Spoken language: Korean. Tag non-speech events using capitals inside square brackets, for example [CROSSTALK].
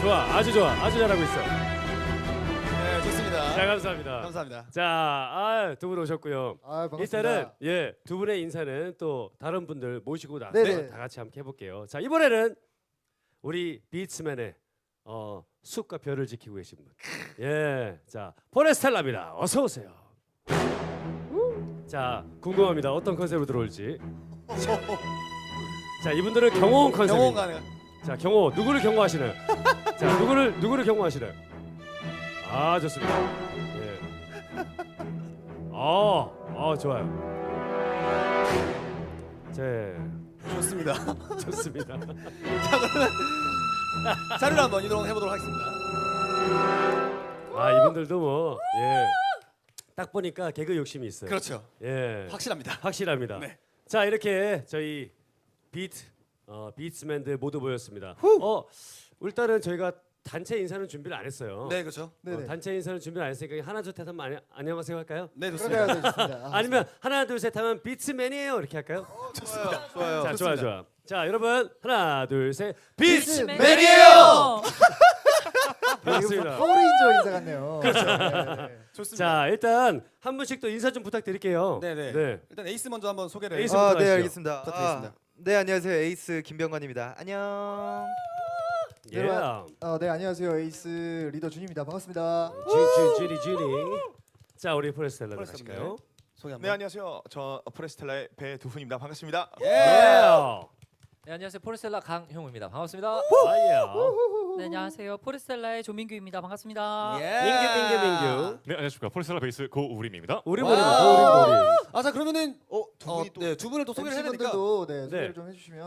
좋아, 아주 좋아, 아주 잘하고 있어. 네, 좋습니다. 자, 감사합니다. 감사합니다. 자, 아, 두 분 오셨고요. 아 반갑습니다. 일단은 예, 두 분의 인사는 또 다른 분들 모시고 나서 네네. 다 같이 함께 해볼게요. 자, 이번에는 우리 비츠맨의 어, 숲과 별을 지키고 계신 분. 예, 자, 포레스텔라입니다. 어서 오세요. 자, 궁금합니다. 어떤 컨셉으로 들어올지. [LAUGHS] 자, 이분들은 경호원 컨셉입니다. 가능. 자, 경호 누구를 경호하시나요? [LAUGHS] 자, 누구를 누구를 경호하시나요? 아, 좋습니다. 예. 아, 아 좋아요. 제 좋습니다. [LAUGHS] 좋습니다. 자 그러면 자리로 한번 이동해 보도록 하겠습니다. 아, 이분들도 뭐 예. 딱 보니까 개그 욕심이 있어요. 그렇죠. 예. 확실합니다. 확실합니다. 네. 자, 이렇게 저희 비트 어, 비트맨들 모두 모였습니다. 어, 일단은 저희가 단체 인사는 준비를 안 했어요. 네, 그렇죠. 네네. 어, 단체 인사는 준비를 안 했으니까 하나 둘셋 하면 안녕- 안녕하세요 할까요? 네, 그렇게 좋습니다. 해야 되겠습니다. 아, 아니면 하나 둘 셋 하면 비트맨이에요 이렇게 할까요? 좋습니다. 좋아요. 자 좋아 좋습니다. 좋아. 자 여러분 하나 둘 셋 비트맨! 맨이에요! 반갑습니다. 파워레인저 인사 같네요. 그렇죠. 좋습니다. 자 일단 한 분씩 또 인사 좀 부탁드릴게요. 네, 네. 네. 일단 에이스 먼저 한번 소개를 에이스. 아. 네 알겠습니다. 부탁드리겠습니다. 아, 네 안녕하세요 에이스 김병관입니다. 안녕. 예. 네, 아, 네 안녕하세요 에이스 리더 준입니다. 반갑습니다. 주주주리 주리. 자 우리 포레스텔라 포레스텔라. 가실까요? 소개 네 한번. 안녕하세요. 저 프레스텔라의 배두훈입니다. 반갑습니다. 예. 예. 네, 안녕하세요. 포르셀라 강형우입니다. 반갑습니다. 아예. 네, 안녕하세요. 포르셀라의 조민규입니다. 반갑습니다. 예. 민규 민규 민규. 네 안녕하십니까 폴스텔라 베이스 고우림입니다. 우리 와우. 모임 우리 모임. 아, 자 그러면은 어, 두 어, 분이 또 네, 두 분을 또 소개를 해야 되니까 MC분들도 네, 소개를 네. 좀 해주시면.